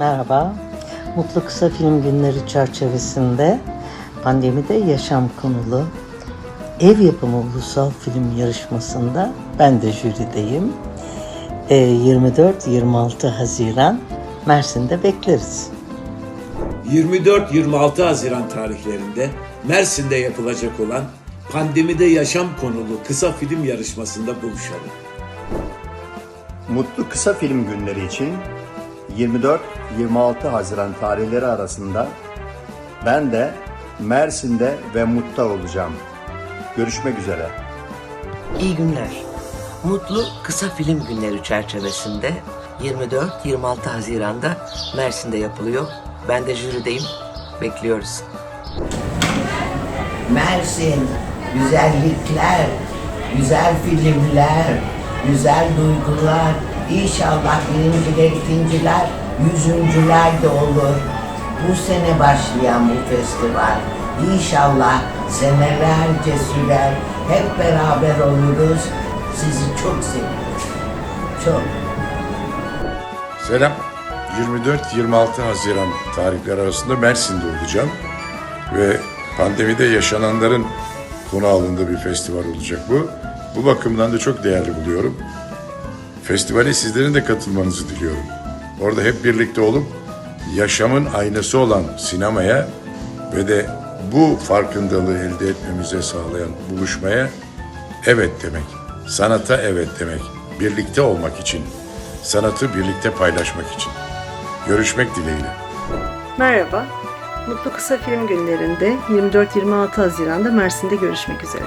Merhaba. Mutlu Kısa Film Günleri çerçevesinde pandemide yaşam konulu ev yapımı ulusal film yarışmasında ben de jürideyim. Ee, 24-26 Haziran Mersin'de bekleriz. 24-26 Haziran tarihlerinde Mersin'de yapılacak olan pandemide yaşam konulu kısa film yarışmasında buluşalım. Mutlu Kısa Film Günleri için 24-26 Haziran tarihleri arasında ben de Mersin'de ve Mut'ta olacağım. Görüşmek üzere. İyi günler. Mutlu Kısa Film Günleri çerçevesinde 24-26 Haziran'da Mersin'de yapılıyor. Ben de jürideyim. Bekliyoruz. Mersin, güzellikler, güzel filmler, güzel duygular. İnşallah birinciler, ikinciler, yüzüncüler de olur. Bu sene başlayan bu festival İnşallah senelerce sürer. Hep beraber oluruz. Sizi çok seviyorum. Çok. Selam. 24-26 Haziran tarihleri arasında Mersin'de olacağım. Ve pandemide yaşananların konu alındığı bir festival olacak bu. Bu bakımdan da çok değerli buluyorum. Festivale sizlerin de katılmanızı diliyorum. Orada hep birlikte olup yaşamın aynası olan sinemaya ve de bu farkındalığı elde etmemize sağlayan buluşmaya evet demek, sanata evet demek, birlikte olmak için, sanatı birlikte paylaşmak için. Görüşmek dileğiyle. Merhaba. Mutlu Kısa Film Günlerinde 24-26 Haziran'da Mersin'de görüşmek üzere.